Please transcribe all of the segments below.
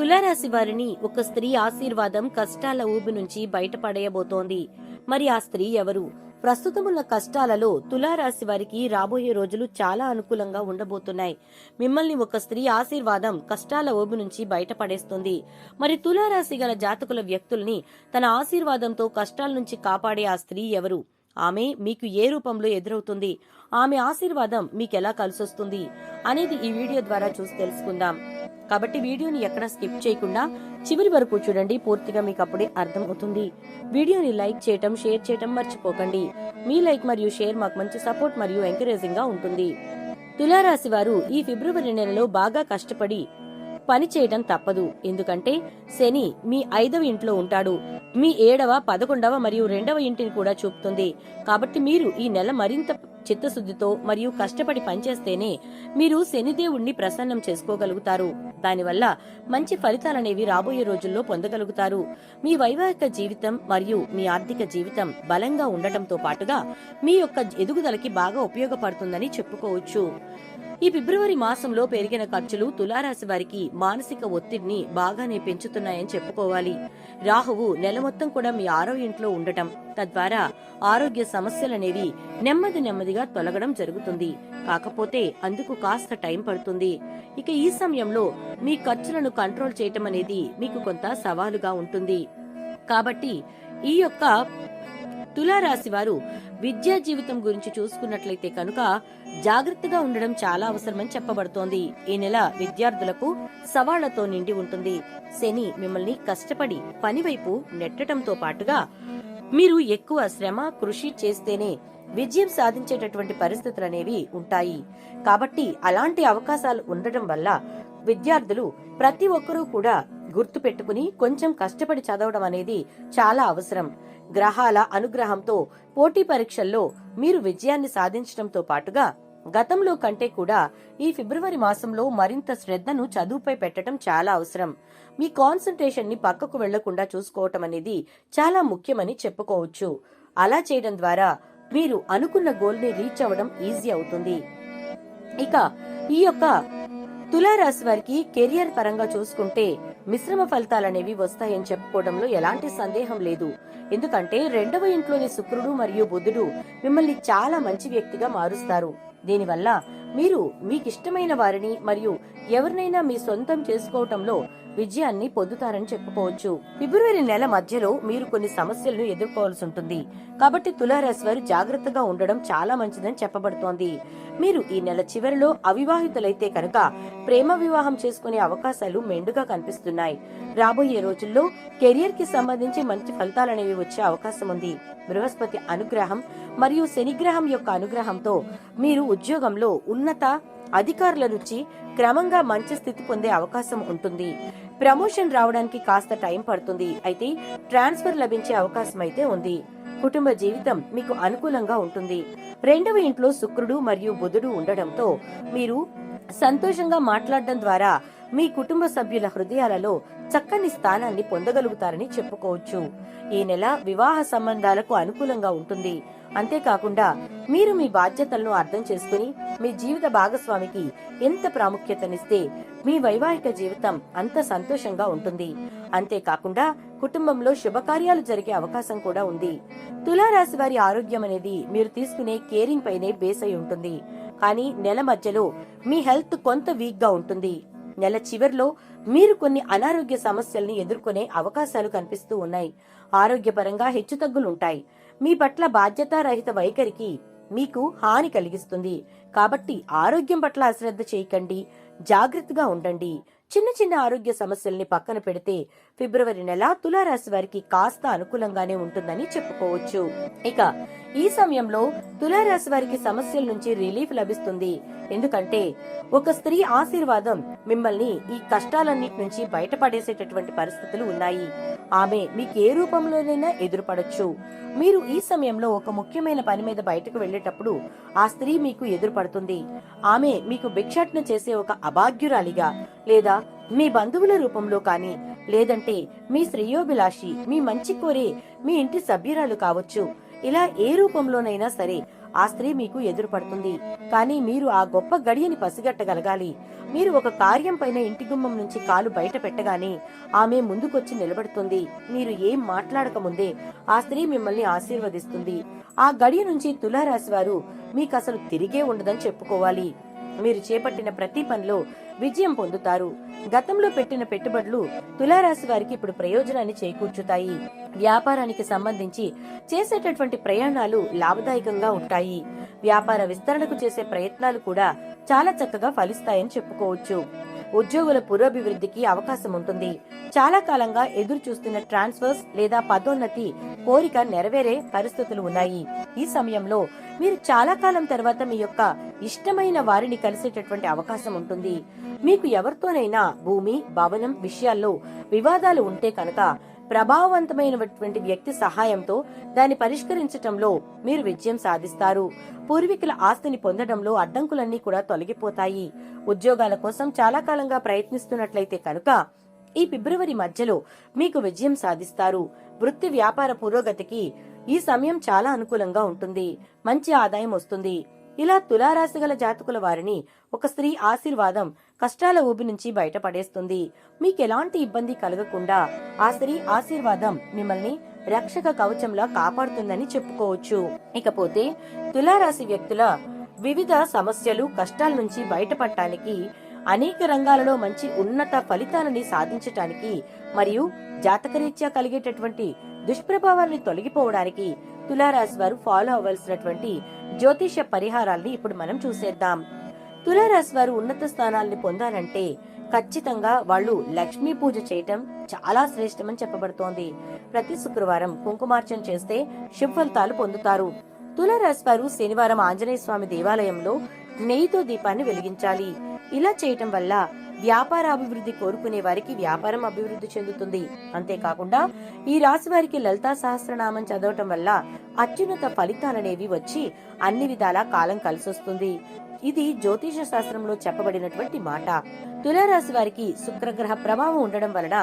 తులారాశి వారిని ఒక స్త్రీ ఆశీర్వాదం కష్టాల ఊబి నుంచి బయటపడేయబోతోంది. మరి ఆ స్త్రీ ఎవరు? ప్రస్తుతమున్న కష్టాలలో తులారాశి వారికి రాబోయే రోజులు చాలా అనుకూలంగా ఉండబోతున్నాయి. మిమ్మల్ని ఒక స్త్రీ ఆశీర్వాదం కష్టాల ఓబి నుంచి బయటపడేస్తుంది. మరి తులారాశి గల జాతకుల వ్యక్తుల్ని తన ఆశీర్వాదంతో కష్టాల నుంచి కాపాడే ఆ స్త్రీ ఎవరు? ఆమె మీకు ఏ రూపంలో ఎదురవుతుంది? ఆమె ఆశీర్వాదం మీకెలా కలిసొస్తుంది? అనేది ఈ వీడియో ద్వారా చూసి తెలుసుకుందాం. కాబట్టి వీడియోని ఎక్కడ స్కిప్ చేయకుండా చివరి వరకు చూడండి పూర్తిగా మీకు అప్పుడే అర్థం అవుతుంది వీడియోని లైక్ చేయటం షేర్ చేయటం మర్చిపోకండి. మీ లైక్ మరియు షేర్ మాకు మంచి సపోర్ట్ మరియు ఎంకరేజింగ్గా ఉంటుంది. తులారాశి వారు ఈ ఫిబ్రవరి నెలలో బాగా కష్టపడి పని చేయడం తప్పదు. ఎందుకంటే శని మీ ఐదవ ఇంట్లో ఉంటాడు. మీ ఏడవ పదకొండవ మరియు రెండవ ఇంటిని కూడా చూపుతుంది. కాబట్టి మీరు ఈ నెల మరింత చిత్తశుద్ధితో మరియు కష్టపడి పనిచేస్తేనే మీరు శనిదేవుణ్ణి ప్రసన్నం చేసుకోగలుగుతారు. దానివల్ల మంచి ఫలితాలనేవి రాబోయే రోజుల్లో పొందగలుగుతారు. మీ వైవాహిక జీవితం మరియు మీ ఆర్థిక జీవితం బలంగా ఉండటంతో పాటుగా మీ యొక్క ఎదుగుదలకి బాగా ఉపయోగపడుతుందని చెప్పుకోవచ్చు. ఈ ఫిబ్రవరి మాసంలో పెరిగిన ఖర్చులు తులారాశి వారికి మానసిక ఒత్తిడిని బాగానే పెంచుతున్నాయని చెప్పుకోవాలి. రాహువు నెల మొత్తం కూడా మీ ఆరో ఇంట్లో ఉండటం తద్వారా ఆరోగ్య సమస్యలనేవి నెమ్మది నెమ్మదిగా తొలగడం జరుగుతుంది. కాకపోతే అందుకు కాస్త టైం పడుతుంది. ఇక ఈ సమయంలో మీ ఖర్చులను కంట్రోల్ చేయటం అనేది మీకు కొంత సవాలుగా ఉంటుంది. కాబట్టి ఈ యొక్క తులారాశి వారు విద్యా జీవితం గురించి చూసుకున్నట్లయితే కనుక జాగ్రత్తగా ఉండడం చాలా అవసరమని చెప్పబడుతోంది. ఈ నెల విద్యార్థులకు సవాళ్ళతో నిండి ఉంటుంది. శని మిమ్మల్ని కష్టపడి పని వైపు నెట్టడంతో పాటుగా మీరు ఎక్కువ శ్రమ కృషి చేస్తేనే విజయం సాధించేటటువంటి పరిస్థితులు అనేవి ఉంటాయి. కాబట్టి అలాంటి అవకాశాలు ఉండటం వల్ల విద్యార్థులు ప్రతి ఒక్కరూ కూడా గుర్తు పెట్టుకుని కొంచెం కష్టపడి చదవడం అనేది చాలా అవసరం. గ్రహాల అనుగ్రహంతో పోటీ పరీక్షల్లో మీరు విజయాన్ని సాధించడంతో పాటుగా గతంలో కంటే కూడా ఈ ఫిబ్రవరి మాసంలో మరింత శ్రద్ధను చదువుపై పెట్టడం చాలా అవసరం. మీ కాన్సన్ట్రేషన్ని పక్కకు వెళ్ళకుండా చూసుకోవటం అనేది చాలా ముఖ్యమని చెప్పుకోవచ్చు. అలా చేయడం ద్వారా మీరు అనుకున్న గోల్ని రీచ్ అవ్వడం ఈజీ అవుతుంది. ఇక ఈ యొక్క తులారాశి వారికి కెరియర్ పరంగా చూసుకుంటే మిశ్రమ ఫలితాలనేవి వస్తాయని చెప్పుకోవడంలో ఎలాంటి సందేహం లేదు. ఎందుకంటే రెండవ ఇంట్లోని శుక్రుడు మరియు బుధుడు మిమ్మల్ని చాలా మంచి వ్యక్తిగా మారుస్తారు. దీనివల్ల మీరు మీకిష్టమైన వారిని మరియు ఎవరినైనా మీ సొంతం చేసుకోవటంలో విజయాన్ని పొందుతారని చెప్పుకోవచ్చు. ఫిబ్రవరి నెల మధ్యలో మీరు కొన్ని సమస్యలను ఎదుర్కోవాల్సి ఉంటుంది. కాబట్టి తులారాశి వారు జాగ్రత్తగా ఉండడం చాలా మంచిదని చెప్పబడుతోంది. మీరు ఈ నెల చివరిలో అవివాహితులైతే కనుక ప్రేమ వివాహం చేసుకునే అవకాశాలు మెండుగా కనిపిస్తున్నాయి. రాబోయే రోజుల్లో కెరియర్కి సంబంధించి మంచి ఫలితాలనేవి వచ్చే అవకాశం ఉంది. బృహస్పతి అనుగ్రహం మరియు శనిగ్రహం యొక్క అనుగ్రహంతో మీరు ఉద్యోగంలో ఉన్నత అధికారుల నుంచి క్రమంగా మంచి స్థితి పొందే అవకాశం ఉంటుంది. ప్రమోషన్ రావడానికి కాస్త టైం పడుతుంది. అయితే ట్రాన్స్ఫర్ లభించే అవకాశం అయితే ఉంది. కుటుంబ జీవితం మీకు అనుకూలంగా ఉంటుంది. రెండవ ఇంట్లో శుక్రుడు మరియు బుధుడు ఉండడంతో మీరు సంతోషంగా మాట్లాడడం ద్వారా మీ కుటుంబ సభ్యుల హృదయాలలో చక్కని స్థానాన్ని పొందగలుగుతారని చెప్పుకోవచ్చు. ఈ నెల వివాహ సంబంధాలకు అనుకూలంగా ఉంటుంది. అంతేకాకుండా మీరు మీ బాధ్యతలను అర్థం చేసుకుని మీ జీవిత భాగస్వామికి ఎంత ప్రాముఖ్యతనిస్తే మీ వైవాహిక జీవితం అంత సంతోషంగా ఉంటుంది. అంతేకాకుండా కుటుంబంలో శుభకార్యాలు జరిగే అవకాశం కూడా ఉంది. తులారాశి వారి ఆరోగ్యం అనేది మీరు తీసుకునే కేరింగ్ పైనే బేస్ అయి ఉంటుంది. కానీ నెల మధ్యలో మీ హెల్త్ కొంత వీక్గా ఉంటుంది. నెల చివర్లో మీరు కొన్ని అనారోగ్య సమస్యల్ని ఎదుర్కొనే అవకాశాలు కనిపిస్తూ ఉన్నాయి. ఆరోగ్యపరంగా హెచ్చుతగ్గులుంటాయి మీ పట్ల బాధ్యతారహిత వైఖరికి మీకు హాని కలిగిస్తుంది. కాబట్టి ఆరోగ్యం పట్ల అశ్రద్ధ చేయకండి. జాగ్రత్తగా ఉండండి. చిన్న చిన్న ఆరోగ్య సమస్యల్ని పక్కన పెడితే ఫిబ్రవరి నెల తులారాశి వారికి కాస్త అనుకూలంగానే ఉంటుందని చెప్పుకోవచ్చు. ఇక ఈ సమయంలో తులారాశి వారికి సమస్యల నుంచి రిలీఫ్ లభిస్తుంది. ఎందుకంటే ఒక స్త్రీ ఆశీర్వాదం మిమ్మల్ని ఈ కష్టాలన్నిటి నుంచి బయటపడేసేటటువంటి పరిస్థితులు ఉన్నాయి. ఆమె మీకు ఏ రూపంలోనైనా ఎదురుపడొచ్చు. మీరు ఈ సమయంలో ఒక ముఖ్యమైన పని మీద బయటకు వెళ్ళేటప్పుడు ఆ స్త్రీ మీకు ఎదురుపడుతుంది. ఆమె మీకు భిక్షాటన చేసే ఒక అభాగ్యురాలిగా లేదా మీ బంధువుల రూపంలో కానీ లేదంటే మీ శ్రేయోభిలాషి మీ మంచి కోరే మీ ఇంటి సభ్యురాలు కావచ్చు. ఇలా ఏ రూపంలోనైనా సరే ఆ స్త్రీ మీకు ఎదురుపడుతుంది. కానీ మీరు ఆ గొప్ప గడియని పసిగట్టగలగాలి. మీరు ఒక కార్యం పైన ఇంటి గుమ్మం నుంచి కాలు బయట పెట్టగానే ఆమె ముందుకొచ్చి నిలబడుతుంది. మీరు ఏం మాట్లాడక ముందే ఆ స్త్రీ మిమ్మల్ని ఆశీర్వదిస్తుంది. ఆ గడియ నుంచి తులారాశి వారు మీకు అసలు తిరిగే ఉండదని చెప్పుకోవాలి. మీరు చేపట్టిన ప్రతి పనిలో విజయం పొందుతారు. గతంలో పెట్టిన పెట్టుబడులు తులారాశి వారికి ఇప్పుడు ప్రయోజనాన్ని చేకూర్చుతాయి. వ్యాపారానికి సంబంధించి చేసేటటువంటి ప్రయాణాలు లాభదాయకంగా ఉంటాయి. వ్యాపార విస్తరణకు చేసే ప్రయత్నాలు కూడా చాలా చక్కగా ఫలిస్తాయని చెప్పుకోవచ్చు. ఉద్యోగుల పురోభివృద్ధికి అవకాశం ఉంటుంది. చాలా కాలంగా ఎదురు చూస్తున్న ట్రాన్స్ఫర్స్ లేదా పదోన్నతి కోరిక నెరవేరే పరిస్థితులు ఉన్నాయి. ఈ సమయంలో మీరు చాలా కాలం తర్వాత మీ యొక్క ఇష్టమైన వారిని కలిసేటటువంటి అవకాశం ఉంటుంది. మీకు ఎవరితోనైనా భూమి భవనం విషయాల్లో వివాదాలు ఉంటే కనుక ప్రభావవంతమైనటువంటి వ్యక్తి సహాయంతో దాన్ని పరిష్కరించటంలో మీరు విజయం సాధిస్తారు. పూర్వీకుల ఆస్తిని పొందడంలో అడ్డంకులన్నీ కూడా తొలగిపోతాయి. ఉద్యోగాల కోసం చాలా కాలంగా ప్రయత్నిస్తున్నట్లయితే కనుక ఈ ఫిబ్రవరి మధ్యలో మీకు విజయం సాధిస్తారు. వృత్తి వ్యాపార పురోగతికి ఈ సమయం చాలా అనుకూలంగా ఉంటుంది. మంచి ఆదాయం వస్తుంది. ఇలా తులారాశి గల జాతకుల వారిని ఒక స్త్రీ ఆశీర్వాదం కష్టాల ఊబి నుంచి బయటపడేస్తుంది. మీకు ఎలాంటి ఇబ్బంది కలగకుండా ఆ స్త్రీ ఆశీర్వాదం మిమ్మల్ని రక్షక కవచంలా కాపాడుతుందని చెప్పుకోవచ్చు. ఇకపోతే తులారాశి వ్యక్తుల వివిధ సమస్యలు కష్టాల నుంచి బయటపడటానికి అనేక రంగాలలో మంచి ఉన్నత ఫలితాలని సాధించటానికి మరియు జాతకరీత్యా కలిగేటటువంటి దుష్ప్రభావాల్ని తొలగిపోవడానికి తులారాశి వారు ఫాలో అవ్వాల్సినటువంటి జ్యోతిష పరిహారాల్ని ఇప్పుడు మనం చూసేద్దాం. తులారాశి వారు ఉన్నత స్థానాల్ని పొందాలంటే ఖచ్చితంగా వాళ్ళు లక్ష్మీ పూజ చేయటం చాలా శ్రేష్టమని చెప్పబడుతోంది. ప్రతి శుక్రవారం కుంకుమార్చన చేస్తే శుభ ఫలితాలు పొందుతారు. తులారాశి వారు శనివారం ఆంజనేయ స్వామి దేవాలయంలో నెయ్యితో దీపాన్ని వెలిగించాలి. ఇలా చేయటం వల్ల వ్యాపార అభివృద్ధి కోరుకునే వారికి వ్యాపారం అభివృద్ధి చెందుతుంది. అంతేకాకుండా ఈ రాశి వారికి లలితా సహస్రనామం చదవటం వల్ల అత్యున్నత ఫలితాలనేవి వచ్చి అన్ని విధాలా కాలం కలిసొస్తుంది. ఇది జ్యోతిష శాస్త్రంలో చెప్పబడినటువంటి మాట. తులారాశి వారికి శుక్రగ్రహ ప్రభావం ఉండడం వలన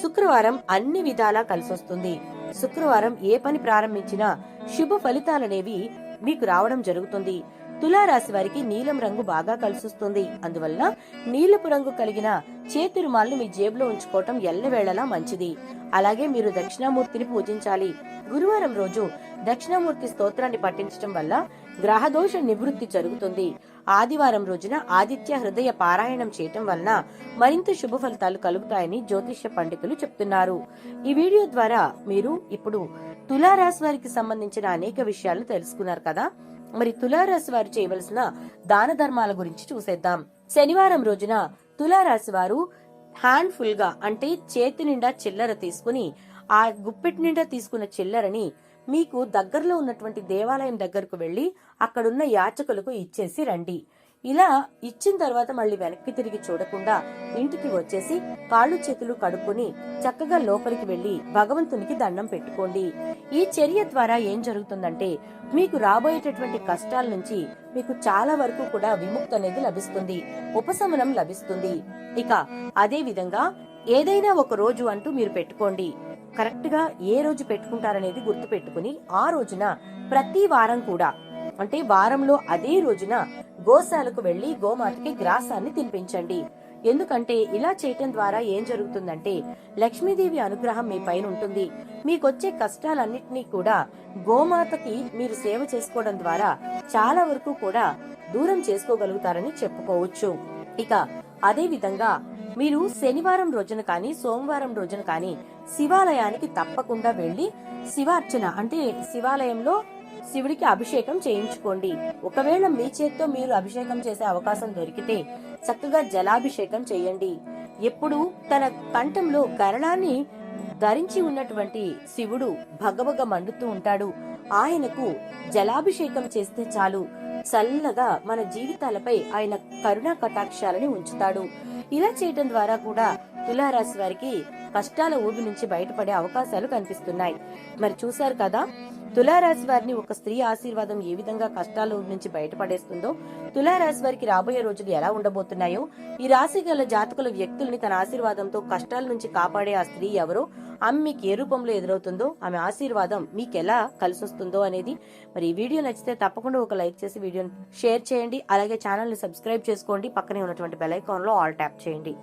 శుక్రవారం అన్ని విధాలా కలిసొస్తుంది. శుక్రవారం ఏ పని ప్రారంభించినా శుభ ఫలితాలనేవి మీకు రావడం జరుగుతుంది. తులారాశి వారికి నీలం రంగు బాగా కలిసిస్తుంది. అందువల్ల నీలపు రంగు కలిగిన చేతి రుమాల్ని మీ జేబులో ఉంచుకోవటం ఎల్లవేళలా మంచిది. అలాగే మీరు దక్షిణామూర్తిని పూజించాలి. గురువారం రోజు దక్షిణామూర్తి స్తోత్రాన్ని పఠించడం వల్ల గ్రహదోష నివృత్తి జరుగుతుంది. ఆదివారం రోజున ఆదిత్య హృదయ పారాయణం చేయటం వలన మరింత శుభ ఫలితాలు కలుగుతాయని జ్యోతిష్య పండితులు చెప్తున్నారు. ఈ వీడియో ద్వారా మీరు ఇప్పుడు తులారాశి వారికి సంబంధించిన అనేక విషయాలు తెలుసుకున్నారు కదా? మరి తులారాశి వారు చేయవలసిన దాన ధర్మాల గురించి చూసేద్దాం. శనివారం రోజున తులారాశి వారు హ్యాండ్ ఫుల్గా అంటే చేతి నిండా చిల్లర తీసుకుని ఆ గుప్పెటి నిండా తీసుకున్న చిల్లరని మీకు దగ్గరలో ఉన్నటువంటి దేవాలయం దగ్గరకు వెళ్ళి అక్కడున్న యాచకులకు ఇచ్చేసి రండి. ఇలా ఇచ్చిన తర్వాత మళ్ళీ వెనక్కి తిరిగి చూడకుండా ఇంటికి వచ్చేసి కాళ్ళు చేతులు కడుక్కుని చక్కగా లోపలికి వెళ్ళి భగవంతునికి దండం పెట్టుకోండి. ఈ చర్య ద్వారా ఏం జరుగుతుందంటే మీకు రాబోయేటటువంటి కష్టాల నుంచి మీకు చాలా వరకు కూడా విముక్తి అనేది లభిస్తుంది. ఉపశమనం లభిస్తుంది. ఇక అదే విధంగా ఏదైనా ఒక రోజు అంటూ మీరు పెట్టుకోండి. కరెక్ట్గా ఏ రోజు పెట్టుకుంటారనేది గుర్తు పెట్టుకుని ఆ రోజున ప్రతి వారం కూడా అంటే వారంలో అదే రోజున గోశాలకు వెళ్ళి గోమాతకి గ్రాసాన్ని తినిపించండి. ఎందుకంటే ఇలా చేయటం ద్వారా ఏం జరుగుతుందంటే లక్ష్మీదేవి అనుగ్రహం మీ పైన ఉంటుంది. మీకొచ్చే కష్టాలన్నింటినీ కూడా గోమాతకి మీరు సేవ చేసుకోవడం ద్వారా చాలా వరకు కూడా దూరం చేసుకోగలుగుతారని చెప్పుకోవచ్చు. ఇక అదే విధంగా మీరు శనివారం రోజున కానీ సోమవారం రోజున కానీ శివాలయానికి తప్పకుండా వెళ్ళి శివార్చన అంటే శివాలయంలో శివుడికి అభిషేకం చేయించుకోండి. ఒకవేళ మీ చేత్తో మీరు అభిషేకం చేసే అవకాశం దొరికితే చక్కగా జలాభిషేకం చేయండి. ఎప్పుడు తన కంఠంలో కరణాన్ని ధరించి ఉన్నటువంటి శివుడు భగభగ మండుతూ ఉంటాడు. ఆయనకు జలాభిషేకం చేస్తే చాలు. చల్లగా మన జీవితాలపై ఆయన కరుణా కటాక్షాలని ఉంచుతాడు. ఇలా చేయటం ద్వారా కూడా తులారాశి వారికి కష్టాల ఊబి నుంచి బయటపడే అవకాశాలు కనిపిస్తున్నాయి. మరి చూశారు కదా తులారాశి వారిని ఒక స్త్రీ ఆశీర్వాదం ఏ విధంగా కష్టాల ఊబి నుంచి బయటపడేస్తుందో తులారాశి వారికి రాబోయే రోజులు ఎలా ఉండబోతున్నాయో ఈ రాశి గల జాతకుల వ్యక్తుల్ని తన ఆశీర్వాదంతో కష్టాల నుంచి కాపాడే ఆ స్త్రీ ఎవరో ఆమె మీకు ఏ రూపంలో ఎదురవుతుందో ఆమె ఆశీర్వాదం మీకు ఎలా కలిసొస్తుందో అనేది మరి ఈ వీడియో నచ్చితే తప్పకుండా ఒక లైక్ చేసి వీడియోని షేర్ చేయండి. అలాగే ఛానల్ని సబ్స్క్రైబ్ చేసుకోండి. పక్కనే ఉన్నటువంటి బెల్ ఐకాన్లో ఆల్ ట్యాప్ చేయండి.